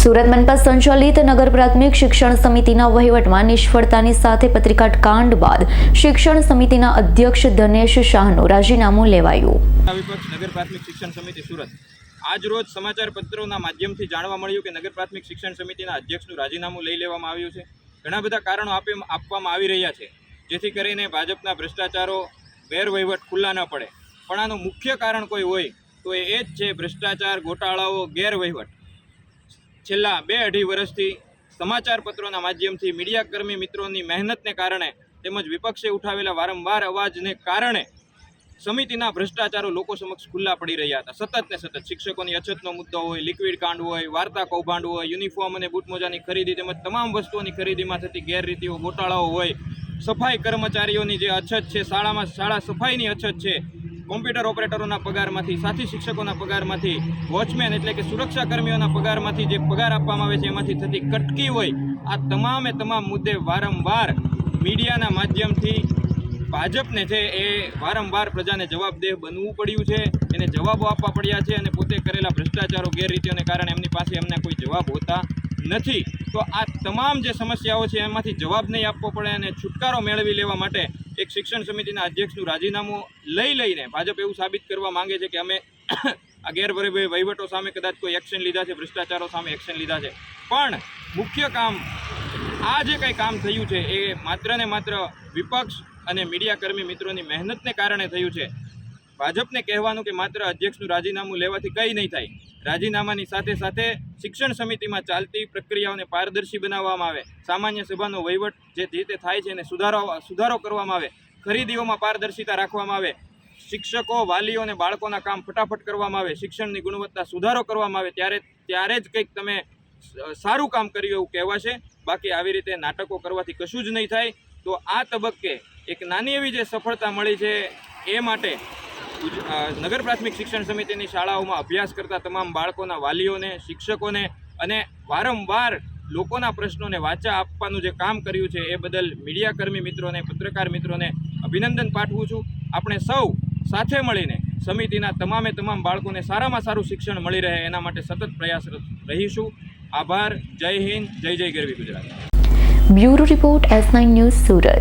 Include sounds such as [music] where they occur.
સુરત મનપા સંચાલિત નગર પ્રાથમિક શિક્ષણ સમિતિના વહીવટમાં નિષ્ફળતાની સાથે પત્રિકા કાંડ બાદ શિક્ષણ સમિતિના અધ્યક્ષ ધનેશ શાહનું રાજીનામું લેવાયું. નગર પ્રાથમિક શિક્ષણ સમિતિ સુરત. આજ રોજ સમાચાર પત્રોના માધ્યમથી જાણવા મળ્યું કે નગર પ્રાથમિક શિક્ષણ સમિતિના અધ્યક્ષનું રાજીનામું લઈ લેવામાં આવ્યું છે. ઘણા બધા કારણો આપી આપવામાં આવી રહ્યા છે, જેથી કરીને ભાજપના ભ્રષ્ટાચારો ગેરવહીવટ ખુલ્લા ન પડે. પણ આનું મુખ્ય કારણ કોઈ હોય તો એ જ છે ભ્રષ્ટાચાર ગોટાળાઓ ગેરવહીવટ. છેલ્લા બે અઢી વર્ષથી સમાચાર પત્રોના માધ્યમથી મીડિયાકર્મી મિત્રોની મહેનતને કારણે તેમજ વિપક્ષે ઉઠાવેલા વારંવાર અવાજને કારણે સમિતિના ભ્રષ્ટાચારો લોકો સમક્ષ ખુલ્લા પડી રહ્યા હતા. સતત ને સતત શિક્ષકોની અછતનો મુદ્દો હોય, લિક્વિડ કાંડ હોય, વાર્તા કૌભાંડ હોય, યુનિફોર્મ અને બુટમોજાની ખરીદી તેમજ તમામ વસ્તુઓની ખરીદીમાં થતી ગેરરીતિઓ, ગોટાળાઓ હોય, સફાઈ કર્મચારીઓની જે અછત છે, શાળામાં, શાળા સફાઈની અછત છે કોમ્પ્યુટર ઓપરેટરોના પગારમાંથી, સાથી શિક્ષકોના પગારમાંથી, વોચમેન એટલે કે સુરક્ષા કર્મીઓના પગારમાંથી જે પગાર આપવામાં આવે છે, એમાંથી થતી કટકી હોય, આ તમામે તમામ મુદ્દે વારંવાર મીડિયાના માધ્યમથી ભાજપને છે એ વારંવાર પ્રજાને જવાબદેહ બનવું પડ્યું છે, એને જવાબો આપવા પડ્યા છે અને પોતે કરેલા ભ્રષ્ટાચારો, ગેરરીતિઓને કારણે એમની પાસે એમને કોઈ જવાબ હોતા નથી. તો આ તમામ જે સમસ્યાઓ છે, એમાંથી જવાબ નહીં આપવો પડે અને છુટકારો મેળવી લેવા માટે એક શિક્ષણ સમિતિના અધ્યક્ષનું રાજીનામું લઈ લઈને ભાજપ એવું સાબિત કરવા માંગે છે કે અમે [coughs] આ ગેરવહીવટો વહીવટો સામે કદાચ કોઈ એક્શન લીધા છે, ભ્રષ્ટાચારો સામે એક્શન લીધા છે. પણ મુખ્ય કામ આ જે કંઈ કામ થયું છે, એ માત્ર ને માત્ર વિપક્ષ અને મીડિયાકર્મી મિત્રોની મહેનતને કારણે થયું છે. ભાજપને કહેવાનું કે માત્ર અધ્યક્ષનું રાજીનામું લેવાથી કંઈ નહીં થાય. રાજીનામાની સાથે સાથે શિક્ષણ સમિતિમાં ચાલતી પ્રક્રિયાઓને પારદર્શી બનાવવામાં આવે. સામાન્ય સભાનો વહીવટ જે રીતે થાય છે એને સુધારો સુધારો કરવામાં આવે. ખરીદીઓમાં પારદર્શિતા રાખવામાં આવે. શિક્ષકો, વાલીઓ અને બાળકોના કામ ફટાફટ કરવામાં આવે. શિક્ષણની ગુણવત્તા સુધારો કરવામાં આવે. ત્યારે ત્યારે જ કંઈક તમે સારું કામ કર્યું એવું કહેવાશે. બાકી આવી રીતે નાટકો કરવાથી કશું જ નહીં થાય. તો આ તબક્કે એક નાની એવી જે સફળતા મળી છે એ માટે નગર પ્રાથમિક શિક્ષણ સમિતિની શાળાઓમાં અભ્યાસ કરતા તમામ બાળકોના વાલીઓને, શિક્ષકોને અને વારંવાર લોકોના પ્રશ્નોને વાચા આપવાનું જે કામ કર્યું છે એ બદલ મીડિયાકર્મી મિત્રોને, પત્રકાર મિત્રોને અભિનંદન પાઠવું છું. આપણે સૌ સાથે મળીને સમિતિના તમામે તમામ બાળકોને સારામાં સારું શિક્ષણ મળી રહે એના માટે સતત પ્રયાસરત રહીશું. આભાર. જય હિન્દ. જય જય ગરવી Gujarat. Bureau report S nine news Surat.